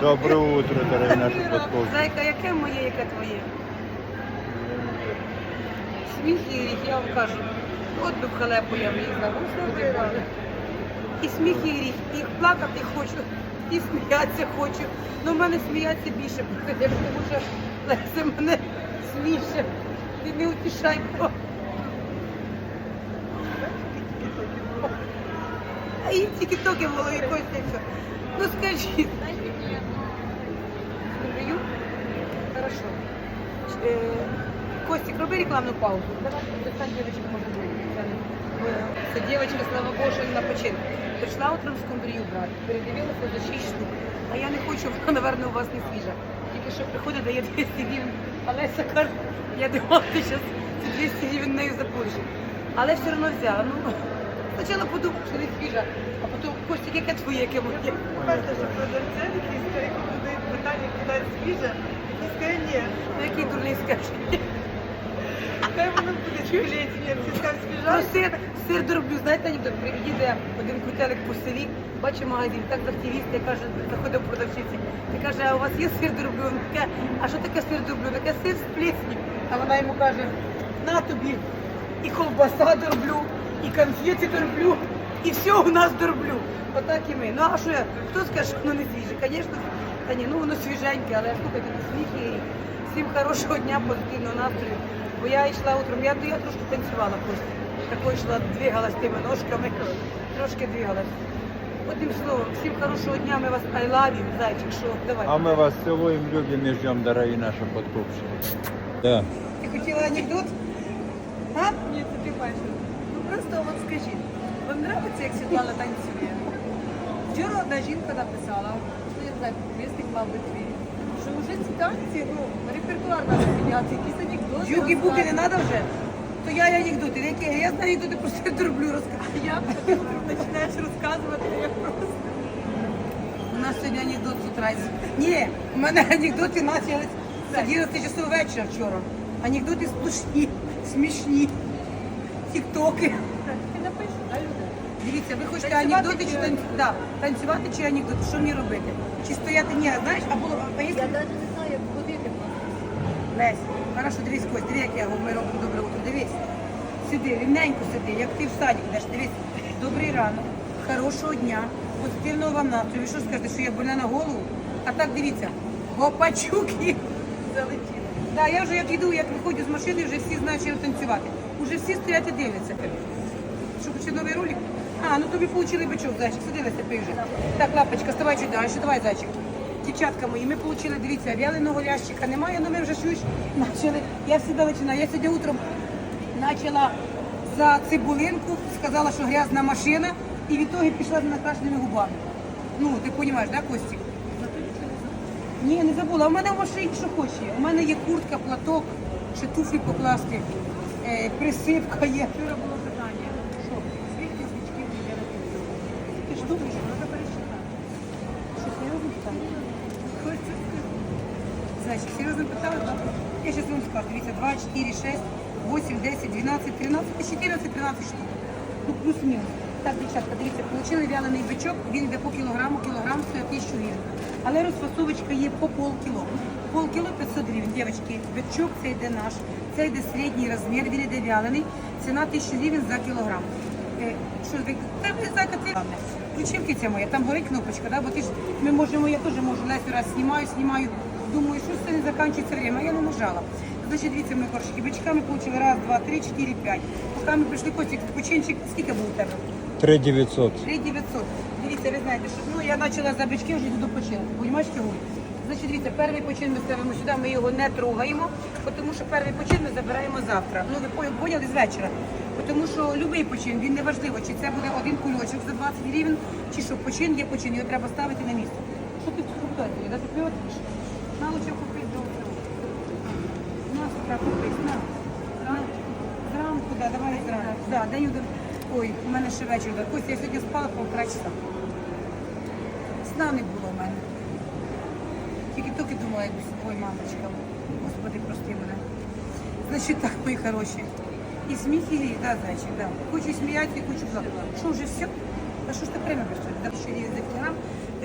Доброе утро, дорогие наши подковки. Зайка, яке моє, яке твоє? Сміх і гріх, я вам кажу. От би халепу я влізла, господи Боже. І сміх і гріх, і плакати хочу, і сміятися хочу. Ну в мене сміятися більше тому що Леся мене сміше. Ти не утішай, бо. А їй тільки токи Костя. все. Ну скажіть. Даю? Хорошо. Е, Костик, роби рекламну паузу. Давай, достань девочка, може бути. Це дівчинка, слава що на починку. Прийшла утром скумбрію брати, передивилася за 6 штук. А я не хочу, вона, напевно, у вас не свіжа. Тільки що приходить, дає 200 гривень. А Леся каже, я думала, зараз ці 200 гривень нею запориш. Але все одно взяла. Ну, спочатку подумала, що не свіжа, а потім, Костик, яке твоє, яке моє? Кажете, що продавця якийсь задають питання, куди свіже, і скаже, ні, Ну, який дурний скаже. хай воно буде шкілеті, ні, всі Ну, свіжа. сир, сир дроблю, знаєте, анекдот, їде один кутелик по селі, бачить магазин, так захтівісти, каже, заходив продавчиці, і каже, а у вас є сир дроблю? Він таке, а що таке сир дроблю? Таке сир з плесні. А вона йому каже, на тобі, і ковбаса дроблю, і конфети дроблю, і все у нас дроблю. Отак і ми. Ну а що я? Хто скаже, що воно не свіже? Звісно, та ні, ну воно свіженьке, але слухайте, ну сміх і всім хорошого дня, позитивного настрою. Бо я йшла утром, я, я трошки танцювала просто. Такою йшла, двигалась тими ножками, трошки двигалась. Одним словом, всім хорошого дня, ми вас I love you, зайчик, що, давай. А мы вас целуем, любим и ждем, дорогие наши подкупщики. Да. Ти хотіла анекдот? А? Ні, це ти бачиш. Ну просто от скажіть, вам подобається, як Світлана танцює? Вчора одна жінка написала, знаю, підписник, мабуть, твій, що вже ці танці, ну, репертуар треба міняти, якісь анекдоти. Юки-буки не розказувати. треба вже? То я і анекдоти, які я знаю анекдоти про сир дроблю розказую. А як ти починаєш розказувати, я просто... У нас сьогодні анекдот з утра. Ні, у мене анекдоти почались з 11 часов вечора вчора. Анекдоти сплошні, смішні. Тіктоки. Ти напишеш, а люди? Дивіться, ви хочете Танцювати анекдоти чи чи- танцювати? Да, танцювати чи анекдоти? Що мені робити? Чи стояти? Ні, знаєш, а було а якщо... Я навіть не знаю, як ходити. Лесь, хорошо, дивись, Кость, диви, як я ми роблю добре утро. Дивись. Сиди, рівненько сиди, як ти в садик йдеш. Дивись, добрий ранок, хорошого дня, позитивного вам настрою. Ви що скажете, що я больна на голову? А так дивіться, гопачуки залетіли. Да, я вже як йду, як виходжу з машини, вже всі знають, що я танцювати. Уже всі стоять і дивляться. Що хоче новий ролик? А, ну тобі получили бичок, зайчик, пий вже. Так, лапочка, вставай чуть далі, давай, зайчик. Дівчатка мої, ми отримали, дивіться, вяленого лящика немає, але ми вже щось почали. Я завжди починаю. Я сьогодні утром почала за цибулинку, сказала, що грязна машина, і від того пішла з накрашеними губами. Ну, ти розумієш, да, Костік? Ні, не забула. У мене в машині що хоче. У мене є куртка, платок, ще туфлі покласти, е, присипка є. Вчора було питання. Що? Скільки свічків є на телевізорі? Треба пересчитати. що серйозно питання? Хочеться сказати. Значить, серйозно питали? Я зараз вам скажу. Дивіться, 2, 4, 6, 8, 10, 12, 13, 14, 13 штук. Ну, плюс-мінус. Так, дівчатка, дивіться, отримали вялений бичок, він йде по кілограму, кілограм стоїть 1000 гривень. Але розфасовочка є по полкіло. Полкіло 500 гривень. Дівчатки, бичок це йде наш, це йде середній розмір, він йде вялений. Ціна 1000 гривень за кілограм. Е, Що ви? Та ви знаєте, Включив киця моя, там горить кнопочка, да? бо ти ж ми можемо, я теж можу Лесю раз знімаю, знімаю, думаю, що це не закінчується время, я не нажала. Значить, дивіться, мої хороші, бичка ми получили раз, два, три, чотири, п'ять. Поки ми прийшли, Костік, починчик, скільки був у тебе? 3 900. 3900. Дивіться, ви знаєте, що ну я почала за бички, вже йду до починку. Понімаєш чого? Значить, дивіться, перший почин ми ставимо сюди, ми його не трогаємо, тому що перший почин ми забираємо завтра. Ну ви по- поняли з вечора. Тому що будь-який почин, він не важливо, чи це буде один кульочок за 20 гривень, чи що почин є почин, його треба ставити на місце. Що ти купуєте? Да ти пиво п'єш? На лучше купити до. На, сестра, купить, на. Зранку. Зранку, да, давай зранку. Да, даю до... Ой, у мене ще вечір. Костя, я сьогодні спала полтора часа. Сна не було в мене. Тільки тільки думала, як ой, мамочка, господи, прости мене. Значить так, мої хороші. І гріх, да, зайчик, да. Хочу сміятися, хочу плакати. Що вже все? А що ж ти прямо береш? Да, ще є за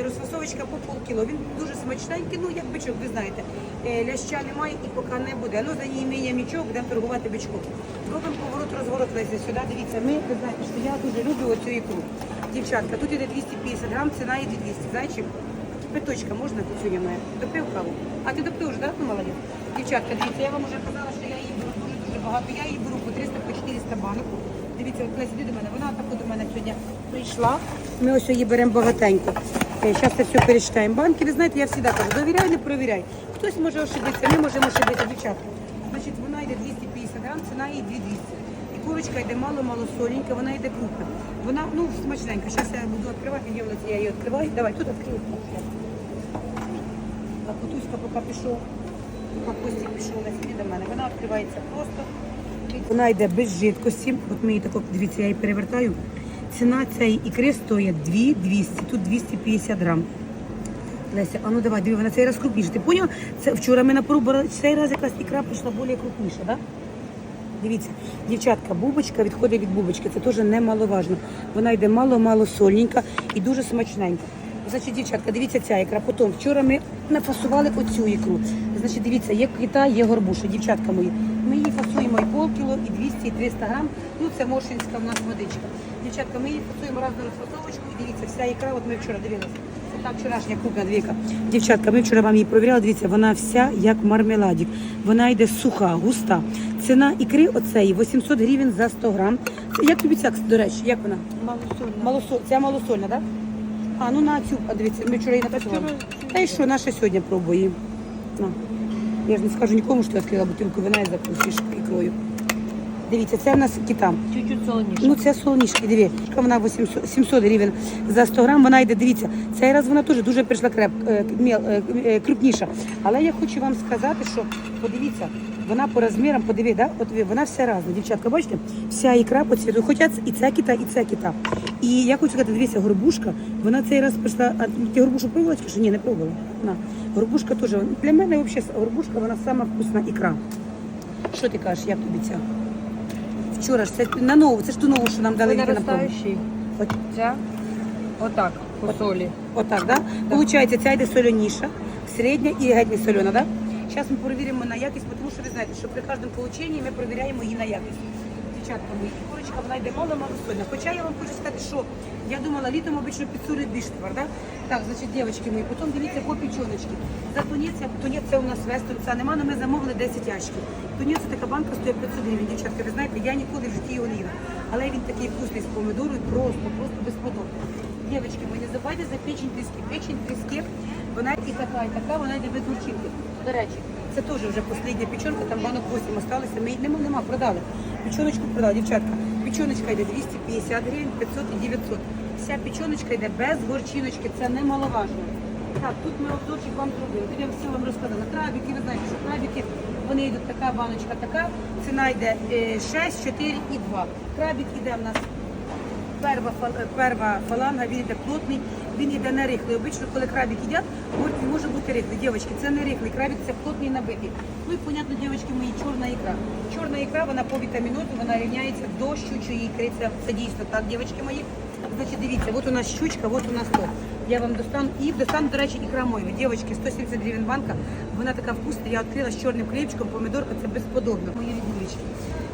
розфасовочка по полкіло. Він дуже смачненький, ну як бичок, ви знаєте. Е, Ляща немає і поки не буде. Ну за неімінням нічого, будемо торгувати бичком. Робимо поворот, розворот Леся сюди. Дивіться, ми, ви знаєте, що я дуже люблю оцю ікру. Дівчатка, тут іде 250 грам, ціна йде 200. Знаєш, чим? Кипяточка можна куцюня моя? Допив каву? А ти допив вже, так? Ну, молодець. Дівчатка, дивіться, я вам вже казала, що я її беру дуже дуже багато. Я її беру 300, по 400 банок. Дивіться, от іди до мене. Вона так до мене сьогодні прийшла. Ми ось її беремо багатенько. Зараз це все перечитаємо. Банки, ви знаєте, я завжди кажу, довіряй, не провіряй. Хтось може ошибитися, ми можемо ошибитися, дівчатка. Значить, вона йде 250 грам, ціна її 2200. І курочка йде мало-мало соленька, вона йде крупна. Вона, ну, смачненька. Зараз я буду відкривати, я її відкриваю. Давай, тут відкрию. А Кутуська поки пішов, поки пішов на сіді до мене. Вона відкривається просто. Вона йде без жидкості. От ми її тако, дивіться, я її перевертаю. Ціна цієї ікри стоїть 2200, тут 250 грам. Леся, а ну давай, диви, вона цей раз крупніша. Ти поняв? Це вчора ми на цей раз якраз ікра прийшла більш крупніша, так? Да? Дивіться, дівчатка, бубочка відходить від бубочки, це теж немаловажно. Вона йде мало-мало сольненька і дуже смачненька. Значить, дівчатка, дивіться ця ікра. Потім вчора ми нафасували оцю ікру. Значить, дивіться, є кита, є горбуша, дівчатка мої. Ми її фасуємо і полкіло, і 200, і 300 грам. Ну, це моршинська в нас водичка. Дівчатка, ми її фасуємо разну розфасовочку. І дивіться, вся ікра, от ми вчора дивилися. Так вчорашня крупна двіка. Дівчатка, ми вчора вам її провіряли. Дивіться, вона вся як мармеладик. Вона йде суха, густа. Ціна ікри оцеї 800 гривень за 100 грам. Як тобі ця, до речі, як вона? Малосольна. Малосоль, ця малосольна, так? Да? А, ну на цю, а дивіться, ми вчора її напрацювали. Та й що, наша сьогодні пробує. На. Я ж не скажу нікому, що я відкрила бутилку вина і закусиш ікрою. Дивіться, це в нас кита. Чуть-чуть солоніше. Ну це солонішки, диві. Вона 800, 700 гривень за 100 грам. Вона йде, дивіться, цей раз вона теж дуже прийшла креп, е, е, е, крупніша. Але я хочу вам сказати, що подивіться, вона по розмірам, подиви, да? От вона вся разна. Дівчатка, бачите, вся ікра по цвіту. Хоча і ця кита, і ця кита. І я хочу сказати, дивіться, горбушка, вона цей раз прийшла. А ти горбушу пробувала чи що? Ні, не пробувала. На. Горбушка теж. Для мене взагалі горбушка, вона сама вкусна ікра. Що ти кажеш, як тобі ця? Вчора ж це на нову, це ж ту нову, що нам дали Вона на пробу. наростаючий. От, Ця отак, по солі. отак, да? Получається, ця йде соляніша, середня і геть не солена, да? Зараз ми перевіримо на якість, тому що ви знаєте, що при кожному полученні ми перевіряємо її на якість. Дівчатка мої, і курочка вона йде мало-мало сольна. Хоча я вам хочу сказати, що я думала, літом обично підсолюють більш товар, да? Так, значить, дівчатки мої, потім дивіться по печоночки. За тунець, тунець це у нас вестон, це нема, але ми замовили 10 ящиків. Тунець це така банка стоїть 500 гривень. Дівчатка, ви знаєте, я ніколи в житті його не їла. Але він такий вкусний з помидорою, просто, просто безподобно. Дівчатки, ви не забувайте за печень тріски. Печень тріски, вона і така, і така, вона йде без гурчинки. До речі, це теж вже остання печенка, там банок 8 осталося, ми її нема, нема, продали. Печеночку продали, дівчатка. Печеночка йде 250 гривень, 500 і 900. Вся печеночка йде без горчиночки, це немаловажно. Так, тут ми обзорчик вам зробили. Я все вам розказала. Крабики, ви знаєте, що крабики, вони йдуть така баночка, така. Ціна йде е, 6, 4 і 2. Крабик іде в нас перва, перва фаланга, він йде плотний, він йде не рихлий. Обично, коли крабик їдять, він може бути рихлий. Дівчатки, це не рихлий, крабик це плотний набитий. Ну і, понятно, дівчатки мої, чорна ікра. Чорна ікра, вона по вітамінозу, вона рівняється до щучої ікри. Це дійсно так, дівчатки мої. Значить, дивіться, от у нас щучка, от у нас то. Я вам достану, і достану, до речі, ікра мойва. Дівчатки, 170 гривень банка, вона така вкусна, я відкрила з чорним хлібчиком, помідорка, це безподобно. Мої рідулечки.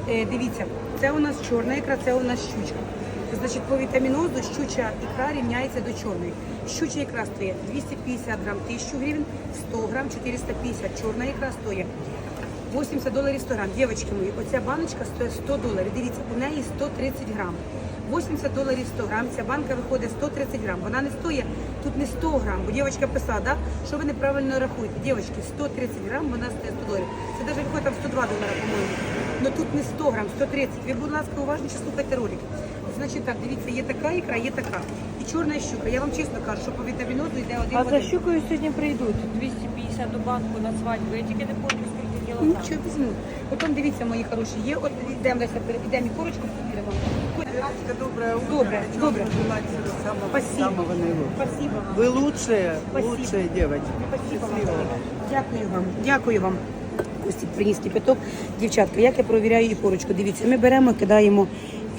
Е, дивіться, це у нас чорна ікра, це у нас щучка. Значить, по вітамінозу щуча ікра рівняється до чорної. Щуча ікра стоїть 250 грам 1000 гривень, 100 грам 450. Чорна ікра стоїть 80 доларів 100 грам. Дівчатки мої, оця баночка стоїть 100 доларів. Дивіться, у неї 130 грам. 80 доларів 100 грам, ця банка виходить 130 грам. Вона не стоїть, тут не 100 грам, бо дівчинка писала, да, що ви неправильно рахуєте. Дівчатки, 130 грам, вона стоїть 100 доларів. Це навіть виходить там 102 долара, по-моєму. Но тут не 100 грам, 130. Ви, будь ласка, уважніше слухайте ролик. Значить так, дивіться, є така ікра, є така. І чорна щука. Я вам чесно кажу, що по вітамінозу йде один А в за один. щукою сьогодні прийдуть 250 у банку на свадьбу. Я тільки не пам'ятаю, скільки кілограм. Нічого візьму. Потім дивіться, мої хороші, є, от йдемо десь, йдемо і курочку підберемо. Доброе утро. Добре, Хочу добре. пожелать всего самого, Спасибо. самого наилучшего. Спасибо вам. Вы лучшие, Спасибо. лучшие девочки. Спасибо вам. Дякую вам. Дякую вам. Костік приніс кипяток. Дівчатка, як я провіряю і корочку. Дивіться, ми беремо, кидаємо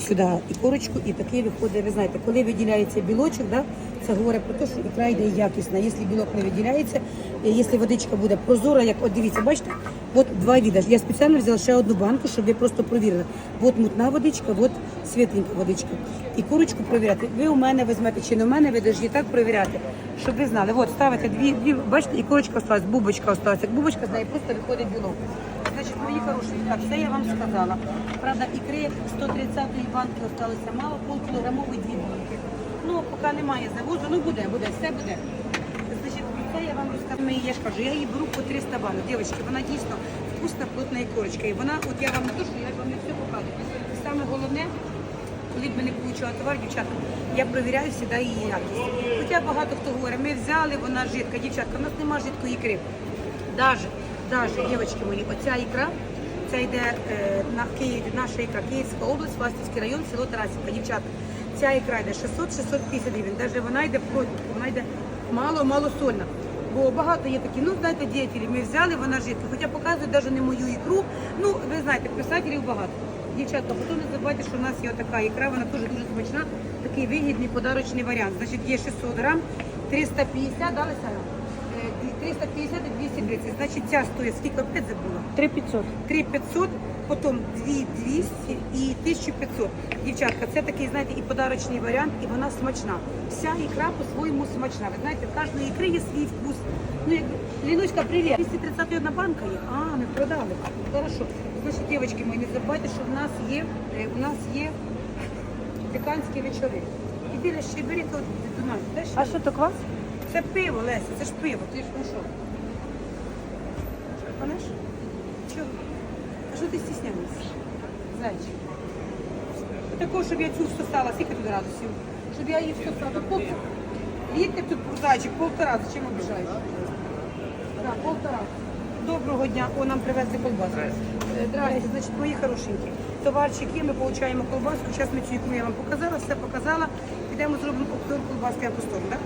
сюди і корочку, і такий виходить, ви знаєте, коли виділяється білочок, да, це говорить про те, що ікра йде якісна. Якщо білок не виділяється, е, якщо водичка буде прозора, як от дивіться, бачите, от два види. Я спеціально взяла ще одну банку, щоб ви просто провірили. От мутна водичка, от світленька водичка. І курочку провіряти. Ви у мене візьмете чи не у мене, ви повинні так провіряти, щоб ви знали. От ставите дві, дві бачите, і курочка осталась, бубочка осталась. Як бубочка, з неї просто виходить білок. Значить, мої хороші, так, це я вам сказала. Правда, ікри 130-ї банки осталося мало, полкілограмової дві банки. Ну, поки немає завозу, ну буде, буде, все буде. Значить, це я вам розказую. Її, я ж кажу, я її беру по 300 банок. Дівчатки, вона дійсно вкусна, плотна ікорочка. І вона, от я вам не то, що я вам не все показую. Саме головне, коли б ми не получила товар, дівчата, я перевіряю завжди її якість. Хоча багато хто говорить, ми взяли, вона жидка. Дівчатка, у нас немає жидкої ікри. Даже, даже, дівчатки мої, оця ікра, це йде е, на Київ, наша ікра, Київська область, Властівський район, село Тарасівка. Дівчата, ця ікра йде 600-650 гривень. Даже вона йде проти, вона йде мало-мало сольна. Бо багато є такі, ну знаєте, діятелі, ми взяли, вона жидка. Хоча показують навіть не мою ікру. Ну, ви знаєте, писателів багато. Дівчатка, потім не забувайте, що в нас є така ікра, вона теж дуже смачна, такий вигідний подарочний варіант. Значить, є 600 грам, 350, дали Сара? Е, 350 і 230. Значить, ця стоїть, скільки опять забула? 3500. 3500, потім 2200 і 1500. Дівчатка, це такий, знаєте, і подарочний варіант, і вона смачна. Вся ікра по-своєму смачна. Ви знаєте, в кожної ікри є свій вкус. Ну, як Ліночка, привіт. 230 одна банка є. А, ми продали. Хорошо. Значить, дівчатки мої, не забувайте, що в нас є, е, у нас є пеканські вечори. Іди ще бери тут до нас. А що то квас? Це пиво, Леся, це ж пиво. Ти ж ну що? Панеш? Чого? А що ти стісняєшся? Зайчик. Такого, щоб я цю всосала, скільки тут градусів? Щоб я її всосала. Тут пол... Їдьте тут, зайчик, полтора, зачем обіжаєш? Так, полтора. Доброго дня. О, нам привезли колбаску. Е, Здрасте, значить, мої хорошенькі. Товарчик ми отримуємо колбаску. Зараз ми цю ікру я вам показала, все показала. Підемо зробимо обзор колбаски на ту сторону, так?